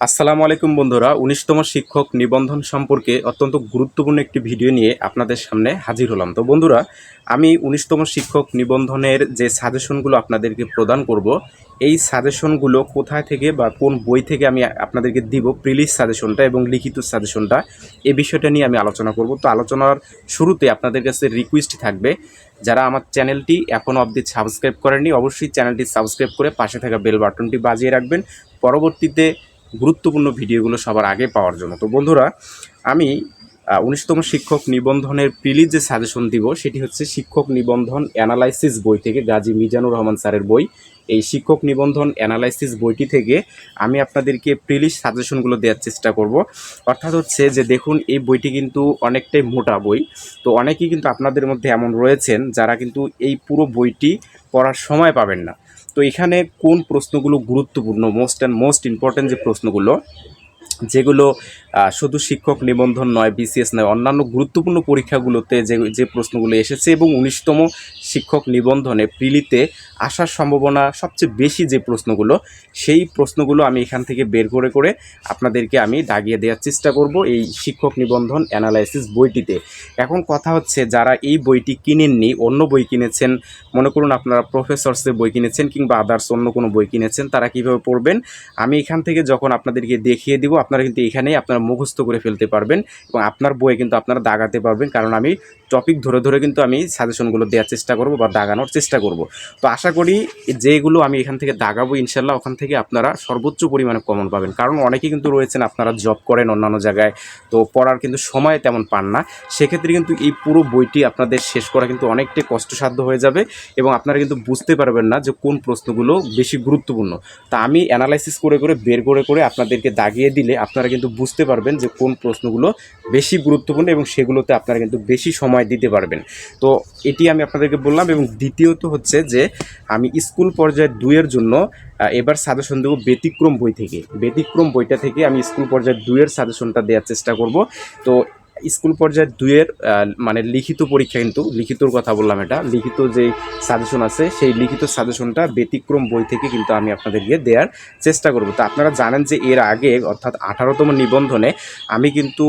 আসসালামু আলাইকুম বন্ধুরা, উনিশতম শিক্ষক নিবন্ধন সম্পর্কে অত্যন্ত গুরুত্বপূর্ণ একটি ভিডিও নিয়ে আপনাদের সামনে হাজির হলাম। তো বন্ধুরা, আমি উনিশতম শিক্ষক নিবন্ধনের যে সাজেশনগুলো আপনাদেরকে প্রদান করব, এই সাজেশনগুলো কোথায় থেকে বা কোন বই থেকে আমি আপনাদেরকে দিব, প্রিলিজ সাজেশনটা এবং লিখিত সাজেশনটা এই বিষয়টা নিয়ে আমি আলোচনা করব। তো আলোচনার শুরুতে আপনাদের কাছে রিকোয়েস্ট থাকবে, যারা আমার চ্যানেলটি এখনও অবধি সাবস্ক্রাইব করেননি, অবশ্যই চ্যানেলটি সাবস্ক্রাইব করে পাশে থাকা বেল বাটনটি বাজিয়ে রাখবেন। পরবর্তীতে গুরুত্বপূর্ণ ভিডিওগুলো সবার আগে পাওয়ার জন্য। তো বন্ধুরা আমি উনিশতম শিক্ষক নিবন্ধনের প্রিলিজ যে সাজেশন দিব, সেটি হচ্ছে শিক্ষক নিবন্ধন অ্যানালাইসিস বই থেকে গাজী মিজানুর রহমান স্যারের বই। এই শিক্ষক নিবন্ধন অ্যানালাইসিস বইটি থেকে আমি আপনাদেরকে প্রিলিজ সাজেশনগুলো দেওয়ার চেষ্টা করব। অর্থাৎ হচ্ছে যে দেখুন, এই বইটি কিন্তু অনেকটাই মোটা বই। তো অনেকেই কিন্তু আপনাদের মধ্যে এমন রয়েছেন যারা কিন্তু এই পুরো বইটি পড়ার সময় পাবেন না। তো এখানে কোন প্রশ্নগুলো গুরুত্বপূর্ণ মোস্ট অ্যান্ড মোস্ট ইম্পর্ট্যান্ট যে প্রশ্নগুলো যেগুলো শুধু শিক্ষক নিবন্ধন নয় বিসিএস নয়, অন্যান্য গুরুত্বপূর্ণ পরীক্ষাগুলোতে যে যে প্রশ্নগুলো এসেছে এবং উনিশতম শিক্ষক নিবন্ধনে প্রিলিতে আসার সম্ভাবনা সবচেয়ে বেশি যে প্রশ্নগুলো, সেই প্রশ্নগুলো আমি এখান থেকে বের করে করে আপনাদেরকে আমি দাগিয়ে দেওয়ার চেষ্টা করব এই শিক্ষক নিবন্ধন অ্যানালাইসিস বইটিতে। এখন কথা হচ্ছে, যারা এই বইটি কিনেননি, অন্য বই কিনেছেন, মনে করুন আপনারা প্রফেসরসের বই কিনেছেন কিংবা আদার্স অন্য কোনো বই কিনেছেন, তারা কীভাবে পড়বেন? আমি এখান থেকে যখন আপনাদেরকে দেখিয়ে দিব, আপনারা কিন্তু এখানেই আপনারা মুখস্থ করে ফেলতে পারবেন এবং আপনার বইয়ে কিন্তু আপনারা দাগাতে পারবেন। কারণ আমি টপিক ধরে ধরে কিন্তু আমি সাজেশনগুলো দেওয়ার চেষ্টা বা দাগানোর চেষ্টা করব। তো আশা করি যেগুলো আমি এখান থেকে দাগাবো, ইনশাল্লাহ ওখান থেকে আপনারা সর্বোচ্চ পরিমাণে কমন পাবেন। কারণ অনেকেই কিন্তু রয়েছেন, আপনারা জব করেন অন্যান্য জায়গায়, তো পড়ার কিন্তু সময় তেমন পান না। সেক্ষেত্রে কিন্তু এই পুরো বইটি আপনাদের শেষ করা কিন্তু অনেকটাই কষ্টসাধ্য হয়ে যাবে এবং আপনারা কিন্তু বুঝতে পারবেন না যে কোন প্রশ্নগুলো বেশি গুরুত্বপূর্ণ। তা আমি অ্যানালাইসিস করে করে, বের করে করে আপনাদেরকে দাগিয়ে দিলে আপনারা কিন্তু বুঝতে পারবেন যে কোন প্রশ্নগুলো বেশি গুরুত্বপূর্ণ এবং সেগুলোতে আপনারা কিন্তু বেশি সময় দিতে পারবেন। তো এটি আমি আপনাদেরকে বললাম এবং দ্বিতীয়ত হচ্ছে যে আমি স্কুল পর্যায়ে দুয়ের জন্য এবার সাজেশন দেবো ব্যতিক্রম বই থেকে। ব্যতিক্রম বইটা থেকে আমি স্কুল পর্যায়ে দুয়ের সাজেশনটা দেওয়ার চেষ্টা করব। তো স্কুল পর্যায়ে দুইয়ের আহ, মানে লিখিত পরীক্ষা কিন্তু লিখিতর কথা বললাম এটা লিখিত যে সাজেশন আছে সেই লিখিত সাজেশনটা ব্যতিক্রম বই থেকে কিন্তু আমি আপনাদেরকে দেওয়ার চেষ্টা করব। তো আপনারা জানেন যে এর আগে অর্থাৎ আঠারোতম নিবন্ধনে আমি কিন্তু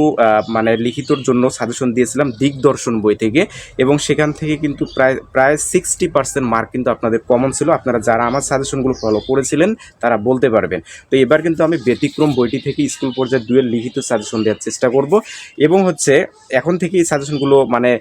মানে লিখিতর জন্য সাজেশন দিয়েছিলাম দিগদর্শন বই থেকে এবং সেখান থেকে কিন্তু প্রায় প্রায় সিক্সটি পার্সেন্ট মার্ক কিন্তু আপনাদের কমন ছিল। আপনারা যারা আমার সাজেশনগুলো ফলো করেছিলেন তারা বলতে পারবেন। তো এবার কিন্তু আমি ব্যতিক্রম বইটি থেকে স্কুল পর্যায়ে দুয়ের লিখিত সাজেশন দেওয়ার চেষ্টা করব এবং হচ্ছে, এখন থেকে এই সাজেশনগুলো মানে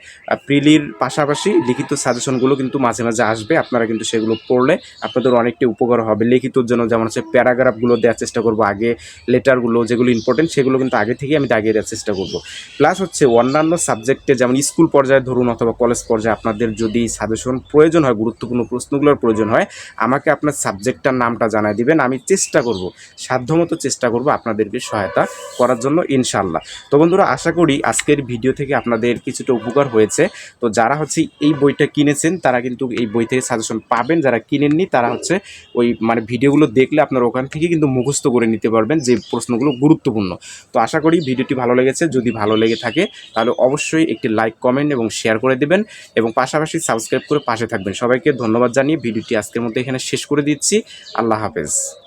প্রিলির পাশাপাশি লিখিত সাজেশনগুলো কিন্তু মাঝে মাঝে আসবে, আপনারা কিন্তু সেগুলো পড়লে আপনাদের অনেকটা উপকার হবে। লিখিতর জন্য যেমন হচ্ছে প্যারাগ্রাফগুলো দেওয়ার চেষ্টা করব, আগে লেটারগুলো যেগুলো ইম্পর্টেন্ট সেগুলো কিন্তু আগে থেকেই আমি দাগিয়ে দেওয়ার চেষ্টা করব। প্লাস হচ্ছে অন্যান্য সাবজেক্টে যেমন স্কুল পর্যায়ে ধরুন অথবা কলেজ পর্যায়ে আপনাদের যদি সাজেশন প্রয়োজন হয়, গুরুত্বপূর্ণ প্রশ্নগুলোর প্রয়োজন হয়, আমাকে আপনার সাবজেক্টটার নামটা জানাই দিবেন, আমি চেষ্টা করব, সাধ্যমতো চেষ্টা করব আপনাদেরকে সহায়তা করার জন্য ইনশাল্লাহ তো বন্ধুরা, আশা করি আজকের ভিডিও থেকে আপনাদের কিছুটা উপকার হয়েছে। তো যারা হচ্ছে এই বইটা কিনেছেন, তারা কিন্তু এই বই থেকে সাজেশন পাবেন। যারা কিনেননি, তারা হচ্ছে ওই মানে ভিডিওগুলো দেখলে আপনারা ওখান থেকে কিন্তু মুখস্থ করে নিতে পারবেন যে প্রশ্নগুলো গুরুত্বপূর্ণ। তো আশা করি ভিডিওটি ভালো লেগেছে। যদি ভালো লেগে থাকে, তাহলে অবশ্যই একটি লাইক কমেন্ট এবং শেয়ার করে দেবেন এবং পাশাপাশি সাবস্ক্রাইব করে পাশে থাকবেন। সবাইকে ধন্যবাদ জানিয়ে ভিডিওটি আজকের মধ্যে এখানে শেষ করে দিচ্ছি। আল্লাহ হাফেজ।